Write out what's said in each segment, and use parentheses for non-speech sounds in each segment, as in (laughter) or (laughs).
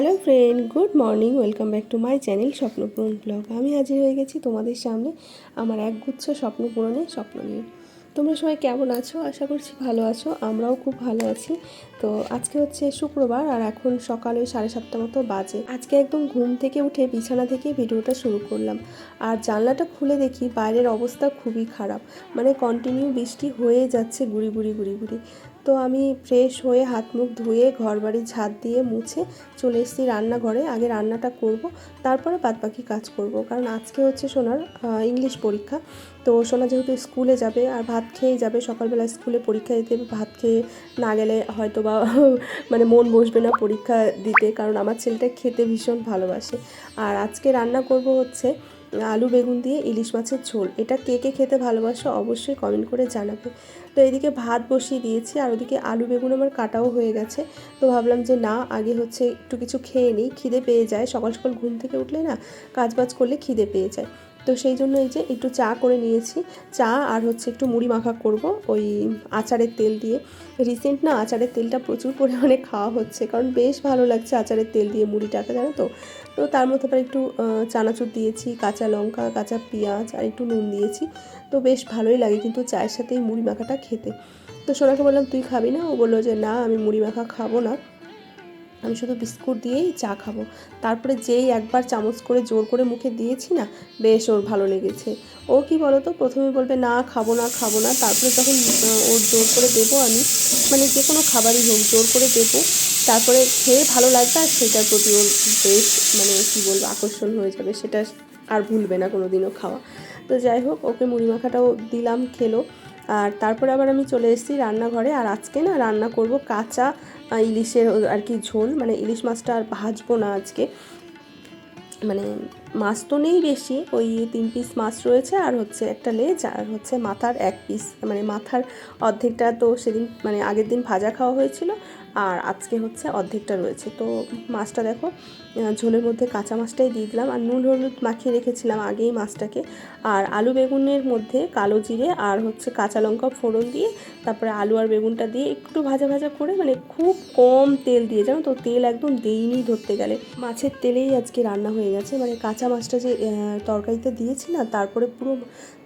Hello friend, good morning, welcome back to my channel Swapnapuran blog. আমি হাজির হয়ে গেছি তোমাদের সামনে আমার একগুচ্ছ স্বপ্ন পূরণের স্বপ্ন নিয়ে। তোমরা সবাই কেমন আছো? আশা করছি ভালো আছো, আমরাও খুব ভালো আছি। তো আজকে হচ্ছে শুক্রবার আর এখন সকাল ওই সাড়ে সাতটা মতো বাজে। আজকে একদম ঘুম থেকে উঠে বিছানা থেকে ভিডিওটা শুরু করলাম। আর জানলাটা খুলে দেখি বাইরের অবস্থা খুবই খারাপ। মানে কন্টিনিউ বৃষ্টি হয়ে যাচ্ছে গুড়ি গুড়ি গুড়ি গুড়ি। তো আমি ফ্রেশ হয়ে হাত মুখ ধুয়ে ঘর বাড়ি ঝাঁট দিয়ে মুছে চলে এসেছি রান্নাঘরে। আগে রান্নাটা করব, তারপরে বাদবাকি কাজ করব। কারণ আজকে হচ্ছে সোনার ইংলিশ পরীক্ষা। তো সোনা যেহেতু স্কুলে যাবে আর ভাত খেয়েই যাবে, সকালবেলা স্কুলে পরীক্ষা দিতে ভাত খেয়ে না গেলে হয়তো বা (laughs) মানে মন বসবে না পরীক্ষা দিতে, কারণ আমার ছেলেটা খেতে ভীষণ ভালোবাসে। আর আজকে রান্না করব হচ্ছে আলু বেগুন দিয়ে ইলিশ মাছের ঝোল। এটা কে কে খেতে ভালোবাসো অবশ্যই কমেন্ট করে জানাবে। তো এদিকে ভাত বসিয়ে দিয়েছি আর ওদিকে আলু বেগুন আমার কাটাও হয়ে গেছে। তো ভাবলাম যে না, আগে হচ্ছে একটু কিছু খেয়ে নিই, খিদে পেয়ে যায়। সকাল সকাল ঘুম থেকে উঠলে না কাজ বাজ করলে খিদে পেয়ে যায়। তো সেই জন্য এই যে একটু চা করে নিয়েছি। চা আর হচ্ছে একটু মুড়ি মাখা করব ওই আচারের তেল দিয়ে। রিসেন্ট না, আচারের তেলটা প্রচুর পরিমাণে খাওয়া হচ্ছে, কারণ বেশ ভালো লাগছে আচারের তেল দিয়ে মুড়িটাকে, জানো তো? তো তার মধ্যে আবার একটু চানাচুর দিয়েছি, কাঁচা লঙ্কা, কাঁচা পেঁয়াজ আর একটু নুন দিয়েছি। তো বেশ ভালোই লাগে কিন্তু চায়ের সাথে এই মুড়ি মাখাটা খেতে। তো সোনাকে বললাম, তুই খাবি না? ও বলল যে, না, আমি মুড়ি মাখা খাব না। আমি শুধু বিস্কুট দিয়েই চা খাব। তারপরে যেই একবার চামচ করে জোর করে মুখে দিয়েছি না, বেশ ওর ভালো লেগেছে। ও কি বলো তো প্রথমে বলবে, না, খাব না খাব না। তারপরে যখন ওর জোর করে দেবো আমি মানে যে কোনো খাবারই হোক, জোর করে দেবো। তারপরে খেয়ে ভালো লাগবে আর সেটার প্রতি ওর বেশ মানে কী বলব, আকর্ষণ হয়ে যাবে, সেটা আর ভুলবে না কোনো দিনও খাওয়া। তো যাই হোক, ওকে মুড়ি মাখাটাও দিলাম, খেলো। আর তারপরে আবার আমি চলে এসেছি রান্নাঘরে। আর আজকে না রান্না করব কাঁচা ইলিশের আর কি ঝোল। মানে ইলিশ মাছটা আর ভাজবো না আজকে। মানে মাছ তো নেই বেশি, ওই তিন পিস মাছ রয়েছে আর হচ্ছে একটা লেজ আর হচ্ছে মাথার এক পিস মানে মাথার অর্ধেকটা তো সেদিন মানে আগের দিন ভাজা খাওয়া হয়েছিল আর আজকে হচ্ছে অর্ধেকটা রয়েছে। তো মাছটা দেখো ঝোলের মধ্যে কাঁচা মাছটাই দিয়ে দিলাম আর নুন, হলুদ মাখিয়ে রেখেছিলাম আগেই মাছটাকে। আর আলু বেগুনের মধ্যে কালো জিরে আর হচ্ছে কাঁচা লঙ্কা ফোড়ন দিয়ে তারপরে আলু আর বেগুনটা দিয়ে একটু ভাজা ভাজা করে মানে খুব কম তেল দিয়ে, জানো তো তেল একদম দেইনি ধরতে গেলে। মাছের তেলেই আজকে রান্না হয়ে গেছে মানে কাঁচা মাছটা যে তরকারিতে দিয়েছি না, তারপরে পুরো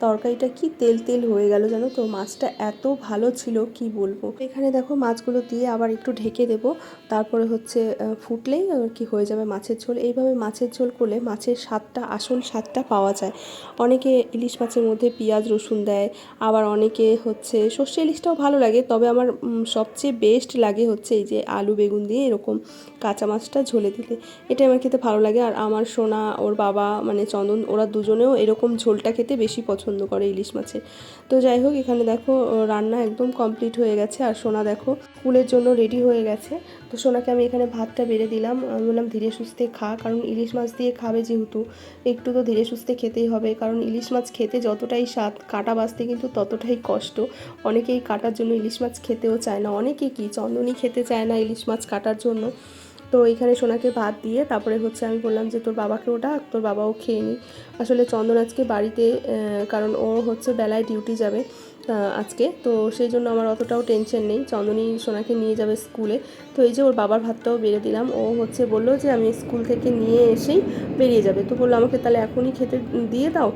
তরকারিটা কি তেল তেল হয়ে গেল জানো তো? মাছটা এত ভালো ছিল, কি বলব? এখানে দেখো মাছগুলো দিয়ে আবার একটু ঢেকে দেবো। তারপরে হচ্ছে ফুটলেই আর কি হয়ে যাবে মাছের ঝোল। এইভাবে মাছের ঝোল করলে মাছের স্বাদটা, আসল স্বাদটা পাওয়া যায়। অনেকে ইলিশ মাছের মধ্যে পেঁয়াজ, রসুন দেয়, আবার অনেকে হচ্ছে সর্ষে ইলিশটাও ভালো লাগে। তবে আমার সবচেয়ে বেস্ট লাগে হচ্ছে এই যে আলু বেগুন দিয়ে এরকম কাঁচা মাছটা ঝোলে দিলে এটাই আমার খেতে ভালো লাগে। আর আমার সোনা, ওর বাবা মানে চন্দন, ওরা দুজনেও এরকম ঝোলটা খেতে বেশি পছন্দ করে ইলিশ মাছের। তো যাই হোক, এখানে দেখো রান্না একদম কমপ্লিট হয়ে গেছে। আর সোনা দেখো, স্কুলের জন্য রেডি হয়ে গেছে। তো সোনাকে আমি এখানে ভাতটা বেড়ে দিলাম। আমি বললাম, ধীরে সুস্থে খা। কারণ ইলিশ মাছ দিয়ে খাবে যেহেতু, একটু তো ধীরে সুস্থে খেতেই হবে। কারণ ইলিশ মাছ খেতে যতটাই স্বাদ, কাটা বাঁচতে কিন্তু ততটাই কষ্ট। অনেকেই কাটার জন্য ইলিশ মাছ খেতেও চায় না। অনেকে কি, চন্দনই খেতে চায় না ইলিশ মাছ কাটার জন্য। তো এখানে সোনাকে ভাত দিয়ে তারপরে হচ্ছে আমি বললাম যে তোর বাবাকে ওটা, তোর বাবাও খেয়ে নি। আসলে চন্দন আজকে বাড়িতে কারণ ও হচ্ছে বেলায় ডিউটি যাবে আজকে। তো সেই জন্য আমার অতটাও টেনশন নেই। চন্দনই সোনাকে নিয়ে যাবে স্কুলে তো এই যে ওর বাবার ভাতটাও বেড়ে দিলাম। ও হচ্ছে বলল যে, আমি স্কুল থেকে নিয়ে এসেই বেরিয়ে যাবে। তো বলল, আমাকে তাহলে এখনই খেতে দিয়ে দাও।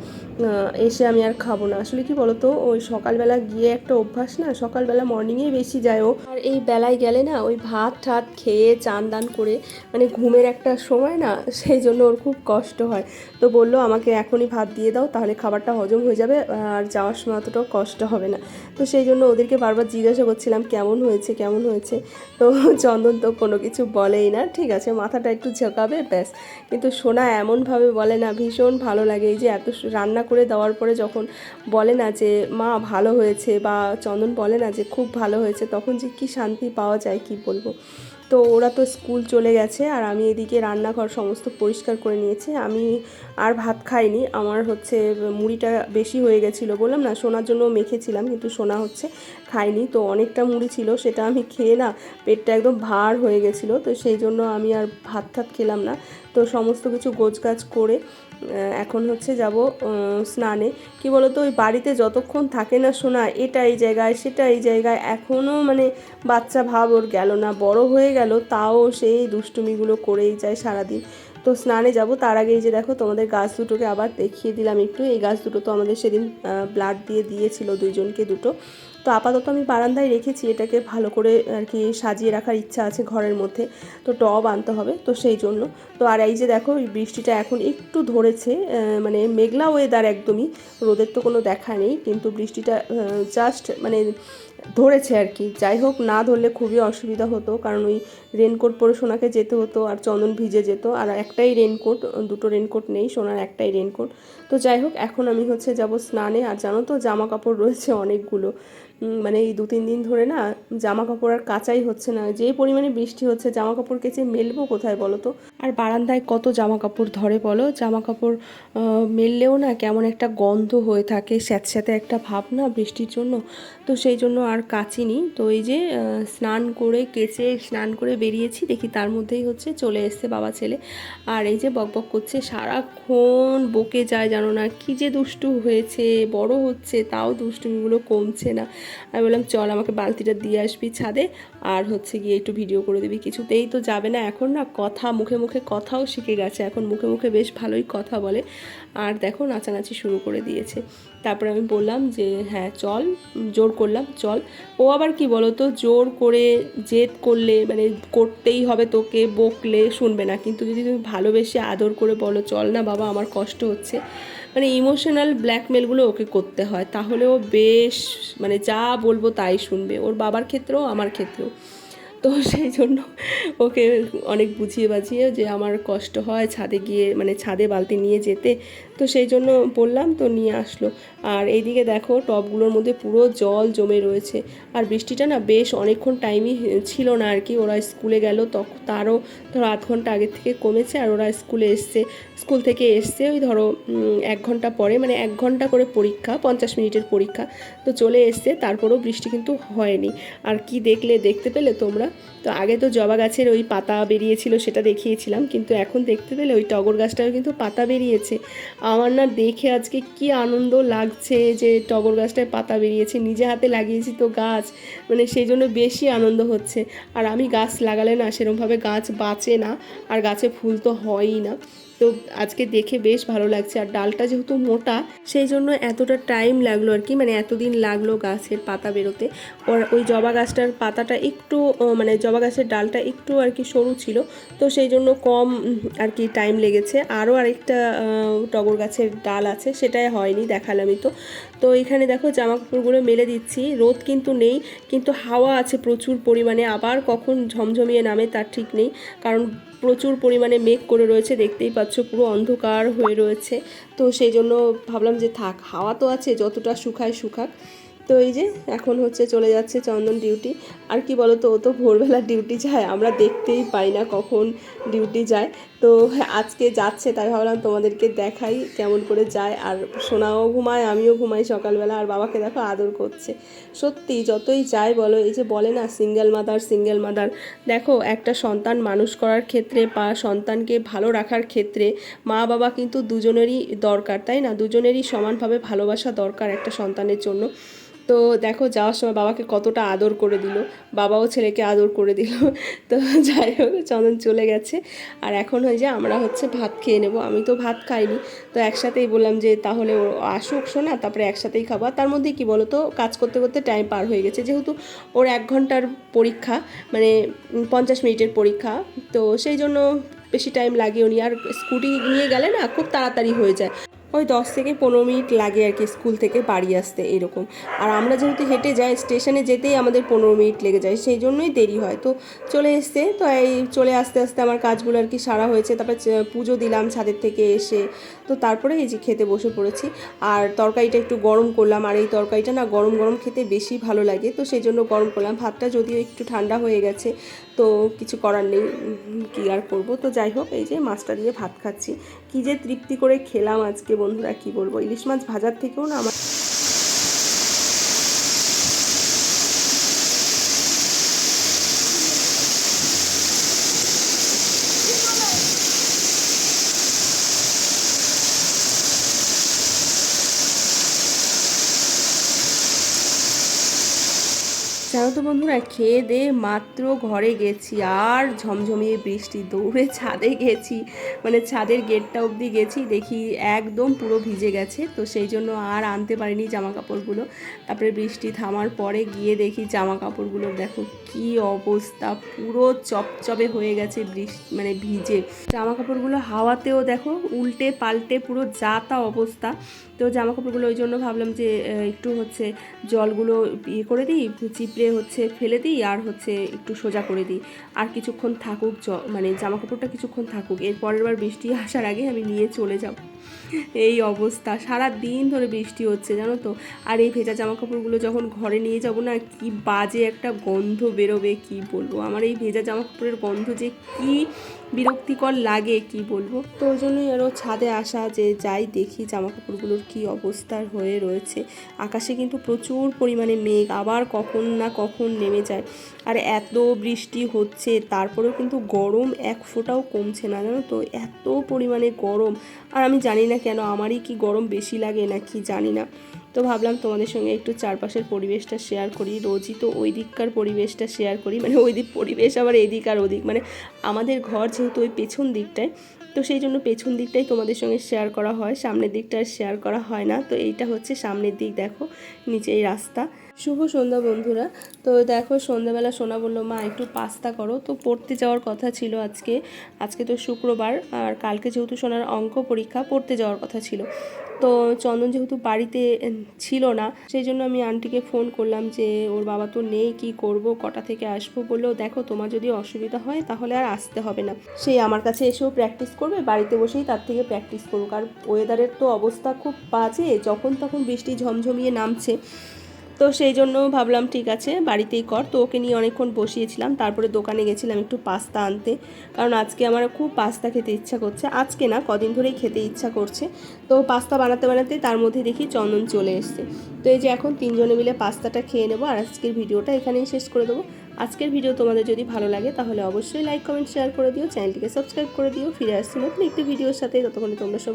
এসে আমি আর খাব না। আসলে কি বলো তো ওই সকালবেলা গিয়ে একটা অভ্যাস না, সকালবেলা মর্নিংয়েই বেশি যায় ও। আর এই বেলায় গেলে না, ওই ভাত ঠাত খেয়ে চান দান করে মানে ঘুমের একটা সময় না, সেই জন্য ওর খুব কষ্ট হয়। তো বলল, আমাকে এখনই ভাত দিয়ে দাও, তাহলে খাবারটা হজম হয়ে যাবে, আর যাওয়ার সময় অতটাও কষ্ট হবে না। তো সেই জন্য ওদেরকে বারবার জিজ্ঞাসা করছিলাম, কেমন হয়েছে কেমন হয়েছে? তো (laughs) চন্দন তো কোনো কিছু বলেই না। ঠিক আছে, মাথাটা একটু ঝাঁকাবে, ব্যাস। কিন্তু সোনা এমনভাবে বলে না, ভীষণ ভালো লাগে। এই যে এত রান্না করে দেওয়ার পরে যখন বলে না যে, মা, ভালো হয়েছে বা চন্দন বলে না যে, খুব ভালো হয়েছে তখন যে কী শান্তি পাওয়া যায় কি বলব? তো ওরা তো স্কুল চলে গেছে আর আমি এদিকে রান্নাঘর সমস্ত পরিষ্কার করে নিয়েছি। আমি আর ভাত খাইনি। আমার হচ্ছে মুড়িটা বেশি হয়ে গেছিল বললাম না, সোনার জন্য মেখেছিলাম কিন্তু সোনা হচ্ছে খাইনি। তো অনেকটা মুড়ি ছিল, সেটা আমি খেয়ে না পেটটা একদম ভার হয়ে গেছিল। তো সেই জন্য আমি আর ভাত ঠাত খেলাম না। তো সমস্ত কিছু গোছগাছ করে এখন হচ্ছে যাব স্নানে। কি বলতো, ওই বাড়িতে যতক্ষণ থাকে না শোনা এটা এই জায়গায় সেটা এই জায়গায়। এখনও মানে বাচ্চা ভাব ওর গেল না, বড় হয়ে গেল, তাও সেই দুষ্টুমিগুলো করেই যায় সারাদিন। তো স্নানে যাব, তার আগে এই যে দেখো, তোমাদের গাছ দুটোকে আবার দেখিয়ে দিলাম একটু। এই গাছ দুটো তো আমাদের সেদিন ব্লাড দিয়ে দিয়েছিল দুইজনকে দুটো। তো আপাতত আমি বারান্দায় রেখেছি, এটাকে ভালো করে আর কি সাজিয়ে রাখার ইচ্ছা আছে ঘরের মধ্যে। তো টব আনতে হবে, তো সেই জন্য। তো আর এই যে দেখো বৃষ্টিটা এখন একটু ধরেছে মানে মেঘলা ওয়েদার একদমই, রোদের তো কোনো দেখা নেই, কিন্তু বৃষ্টিটা জাস্ট মানে ধরেছে আর কি। যাই হোক, না ধরলে খুবই অসুবিধা হতো, কারণ ওই রেনকোট পরে সোনাকে যেতে হতো আর চন্দন ভিজে যেত, আর একটাই রেনকোট দুটো রেনকোট নেই, সোনার একটাই রেনকোট তো যাই হোক, এখন আমি হচ্ছে যাব স্নানে, আর জানো তো জামা কাপড় রয়েছে অনেকগুলো। মানে এই দু তিন দিন ধরে না জামা কাপড় আর কাচাই হচ্ছে না। যে পরিমাণে বৃষ্টি হচ্ছে জামা কাপড় কেচে মেলবো কোথায় বলো তো? আর বারান্দায় কত জামা কাপড় ধরে বলো? জামা কাপড় মেললেও না কেমন একটা গন্ধ হয়ে থাকে, স্যাঁতস্যাঁতে একটা ভাব না বৃষ্টির জন্য। তো সেই জন্য আর কাচিনি। তো এই যে স্নান করে কেচে স্নান করে বেরিয়েছি, দেখি তার মধ্যেই হচ্ছে চলে এসছে বাবা ছেলে। আর এই যে বকবক করছে, সারাক্ষণ বকে যায় জানো না। কি যে দুষ্টু হয়েছে, বড় হচ্ছে, তাও দুষ্টুমিগুলো কমছে না। আমি বললাম, চল আমাকে বালতিটা দিয়ে আসবি ছাদে আর হচ্ছে গিয়ে একটু ভিডিও করে দিবি। কিছুতেই তো যাবে না। এখন না কথা, মুখে মুখে কথাও শিখে গেছে। এখন মুখে মুখে বেশ ভালোই কথা বলে। আর দেখো, নাচানাচি শুরু করে দিয়েছে। তারপরে আমি বললাম যে হ্যাঁ চল। জোর করলাম, চল। ও আবার কি বলো তো জোর করে জেদ করলে মানে করতেই হবে তোকে, বকলে শুনবে না। কিন্তু যদি তুমি ভালোবেসে আদর করে বলো, চল না বাবা, আমার কষ্ট হচ্ছে। মানে ইমোশনাল ব্ল্যাকমেলগুলো ওকে করতে হয়। তাহলে ও বেশ মানে যা বলব তাই শুনবে। ওর বাবার ক্ষেত্রেও, আমার ক্ষেত্রেও। তো সেই জন্য ওকে অনেক বুঝিয়ে বাজিয়ে যে আমার কষ্ট হয় ছাদে গিয়ে মানে ছাদে বালতি নিয়ে যেতে। তো সেই জন্য বললাম, তো নিয়ে আসলো। আর এইদিকে দেখো টবগুলোর মধ্যে পুরো জল জমে রয়েছে। আর বৃষ্টিটা না বেশ অনেকক্ষণ টাইমই ছিল না আর কি। ওরা স্কুলে গেল তখন তারও ধরো আধ ঘণ্টা আগের থেকে কমেছে আর ওরা স্কুলে এসছে। স্কুল থেকে এসছে ওই ধরো এক ঘণ্টা পরে মানে এক ঘণ্টা করে পরীক্ষা, পঞ্চাশ মিনিটের পরীক্ষা, তো চলে এসছে, তারপরেও বৃষ্টি কিন্তু হয়নি। আর কি দেখলে, দেখতে পেলে তোমরা? তো আগে তো জবা গাছের ওই পাতা বেরিয়েছিল, সেটা দেখিয়েছিলাম, কিন্তু এখন দেখতে পেলে ওই টগর গাছটাও কিন্তু পাতা বেরিয়েছে। আমার না দেখে আজকে কি আনন্দ লাগছে যে টগর গাছটায় পাতা বেরিয়েছে, নিজে হাতে লাগিয়েছি তো গাছ মানে সেই জন্য বেশি আনন্দ হচ্ছে। আর আমি গাছ লাগালে না সেরকমভাবে গাছ বাঁচে না, আর গাছে ফুল তো হয়ই না। তো আজকে দেখে বেশ ভালো লাগছে। আর ডালটা যেহেতু মোটা, সেই জন্য এতটা টাইম লাগল আর কি মানে এতদিন লাগল গাছের পাতা বেরোতে। ওর ওই জবা গাছটার পাতাটা একটু মানে জবা গাছের ডালটা একটু আর কি সরু ছিল, তো সেই জন্য কম আর কি টাইম লেগেছে। আরও আরেকটা টগর গাছের ডাল আছে, সেটাই হয়নি, দেখালামই তো। তো এখানে দেখো জামা কাপড়গুলো মেলে দিচ্ছি, রোদ কিন্তু নেই, কিন্তু হাওয়া আছে প্রচুর পরিমাণে, আবার কখন ঝমঝমিয়ে নামে তার ঠিক নেই, কারণ প্রচুর পরিমাণে মেঘ করে রয়েছে, দেখতেই পাচ্ছ পুরো অন্ধকার হয়ে রয়েছে। তো সেই জন্য ভাবলাম যে থাক, হাওয়া তো আছে, যতটা শুকায় শুকাক। তো এই যে এখন হচ্ছে চলে যাচ্ছে চন্দন ডিউটি। আর কি বলো তো ও তো ভোরবেলা ডিউটি যায়, আমরা দেখতেই পাই না কখন ডিউটি যায়। তো আজকে যাচ্ছে, তাই ভাবলাম তোমাদেরকে দেখাই কেমন করে যায়। আর সোনাও ঘুমায়, আমিও ঘুমাই সকালবেলা, আর বাবাকে দেখো আদর করছে। সত্যি, যতই যাই বলো, এই যে বলে না সিঙ্গেল মাদার সিঙ্গেল মাদার দেখো, একটা সন্তান মানুষ করার ক্ষেত্রে বা সন্তানকে ভালো রাখার ক্ষেত্রে মা বাবা কিন্তু দুজনেরই দরকার, তাই না? দুজনেরই সমানভাবে ভালোবাসা দরকার একটা সন্তানের জন্য। তো দেখো যাওয়ার সময় বাবাকে কতটা আদর করে দিল, বাবাও ছেলেকে আদর করে দিল। তো যাই হোক, চন্দন চলে গেছে। আর এখন হয়ে যে আমরা হচ্ছে ভাত খেয়ে নেব। আমি তো ভাত খাইনি। তো একসাথেই বললাম যে তাহলে ও আসুক শোনা তারপরে একসাথেই খাব। আর তার মধ্যে কি বলো তো কাজ করতে করতে টাইম পার হয়ে গেছে। যেহেতু ওর এক ঘণ্টার পরীক্ষা মানে পঞ্চাশ মিনিটের পরীক্ষা, তো সেই জন্য বেশি টাইম লাগেও নি। আর স্কুটি নিয়ে গেলে না খুব তাড়াতাড়ি হয়ে যায়। ওই দশ থেকে পনেরো মিনিট লাগে আর কি স্কুল থেকে বাড়ি আসতে এরকম। আর আমরা যেহেতু হেঁটে যাই, স্টেশনে যেতেই আমাদের পনেরো মিনিট লেগে যায়, সেই জন্যই দেরি হয়। তো চলে এসছে, তো এই চলে আসতে আসতে আমার কাজগুলো আর কি সারা হয়েছে। তারপরে পুজো দিলাম ছাদের থেকে এসে। তো তারপরে এই যে খেতে বসে পড়েছি। আর তরকারিটা একটু গরম করলাম। আর এই তরকারিটা না গরম গরম খেতে বেশি ভালো লাগে। তো সেই জন্য গরম করলাম। ভাতটা যদিও একটু ঠান্ডা হয়ে গেছে তো কিছু করার নেই কি আর করব? তো যাই হোক, এই যে মাছটা দিয়ে ভাত খাচ্ছি। কি যে তৃপ্তি করে খেলাম আজকে বন্ধুরা, কি বলব? ইলিশ মাছ ভাজার থেকেও না আমার জানো তো বন্ধুরা, খেয়ে দে মাত্র ঘরে গেছি। আর ঝমঝমিয়ে বৃষ্টি, দৌড়ে ছাদে গেছি। মানে ছাদের গেটটা অবধি গেছি, দেখি একদম পুরো ভিজে গেছে। তো সেই জন্য আর আনতে পারিনি জামা কাপড়গুলো তারপরে বৃষ্টি থামার পরে গিয়ে দেখি জামা কাপড়গুলো দেখো কি অবস্থা! পুরো চপচপে হয়ে গেছে বৃষ্টি মানে ভিজে। জামা কাপড়গুলো হাওয়াতেও দেখো, উল্টে পাল্টে পুরো যা তা অবস্থা। তো জামা কাপড়গুলো ওই জন্য ভাবলাম যে একটু হচ্ছে জলগুলো ইয়ে করে দিই, চিপড়ে হচ্ছে ফেলে দিই আর হচ্ছে একটু সোজা করে দিই। আর কিছুক্ষণ থাকুক মানে জামা কাপড়টা কিছুক্ষণ থাকুক। এর পরের বার বৃষ্টি আসার আগে আমি নিয়ে চলে যাব। এই অবস্থা সারা দিন ধরে বৃষ্টি হচ্ছে, জানো তো। আর এই ভেজা জামা কাপড়গুলো যখন ঘরে নিয়ে যাব না, কি বাজে একটা গন্ধ বেরোবে, কি বলব? আমার এই ভেজা জামা কাপড়ের গন্ধ যে কি বিরক্তিকর লাগে, কি বলব? তো ওই জন্যই আরও ছাদে আসা, যে যাই দেখি জামা কাপড়গুলোর কী অবস্থার হয়ে রয়েছে। আকাশে কিন্তু প্রচুর পরিমাণে মেঘ, আবার কখন না কখন নেমে যায়। আর এত বৃষ্টি হচ্ছে, তারপরেও কিন্তু গরম এক ফোঁটাও কমছে না, জানো তো? এত পরিমাণে গরম। আর আমি জানি না কেন আমারই কি গরম বেশি লাগে না কি জানি না। তো ভাবলাম তোমাদের সঙ্গে একটু চারপাশের পরিবেশটা শেয়ার করি। রোজই তো ওই দিককার পরিবেশটা শেয়ার করি। মানে ওই দিক পরিবেশ আবার এদিক আর ওদিক। মানে আমাদের ঘর যেহেতু ওই পেছন দিকটায়, তো সেই জন্য পেছন দিকটাই তোমাদের সঙ্গে শেয়ার করা হয়। সামনের দিকটা আর শেয়ার করা হয় না। তো এইটা হচ্ছে সামনের দিক, দেখো নিচে এই রাস্তা। শুভ সন্ধ্যা বন্ধুরা। তো দেখো, সন্ধ্যাবেলা সোনা বলল, মা, একটু পাস্তা করো। তো পড়তে যাওয়ার কথা ছিল আজকে। আজকে তো শুক্রবার, আর কালকে যেহেতু সোনার অঙ্ক পরীক্ষা, পড়তে যাওয়ার কথা ছিল। তো চন্দন যেহেতু বাড়িতে ছিল না, সেই জন্য আমি আন্টিকে ফোন করলাম যে, ওর বাবা তো নেই, কি করব, কটা থেকে আসব? বলল, দেখো, তোমার যদি অসুবিধা হয়, তাহলে আর আসতে হবে না। সেই আমার কাছে এসেও প্র্যাকটিস করবে, বাড়িতে বসেই তার থেকে প্র্যাকটিস করুক। আর ওয়েদারের তো অবস্থা খুব বাজে, যখন তখন বৃষ্টি ঝমঝমিয়ে নামছে। তো সেই জন্য ভাবলাম ঠিক আছে, বাড়িতেই কর। তো ওকে নিয়ে অনেকক্ষণ বসিয়েছিলাম, তারপরে দোকানে গেছিলাম একটু পাস্তা আনতে। কারণ আজকে আমার খুব পাস্তা খেতে ইচ্ছা করছে। আজকে না, কদিন ধরেই খেতে ইচ্ছা করছে। তো পাস্তা বানাতে বানাতে তার মধ্যে দেখি চন্দন চলে এসছে। তো এই যে এখন তিনজনে মিলে পাস্তাটা খেয়ে নেব আর আজকের ভিডিওটা এখানেই শেষ করে দেবো। আজকের ভিডিও তোমাদের যদি ভালো লাগে তাহলে অবশ্যই লাইক, কমেন্ট, শেয়ার করে দিও। চ্যানেলটিকে সাবস্ক্রাইব করে দিও। ফিরে আসছি নতুন একটি ভিডিওর সাথে। ততক্ষণে তোমরা সবাই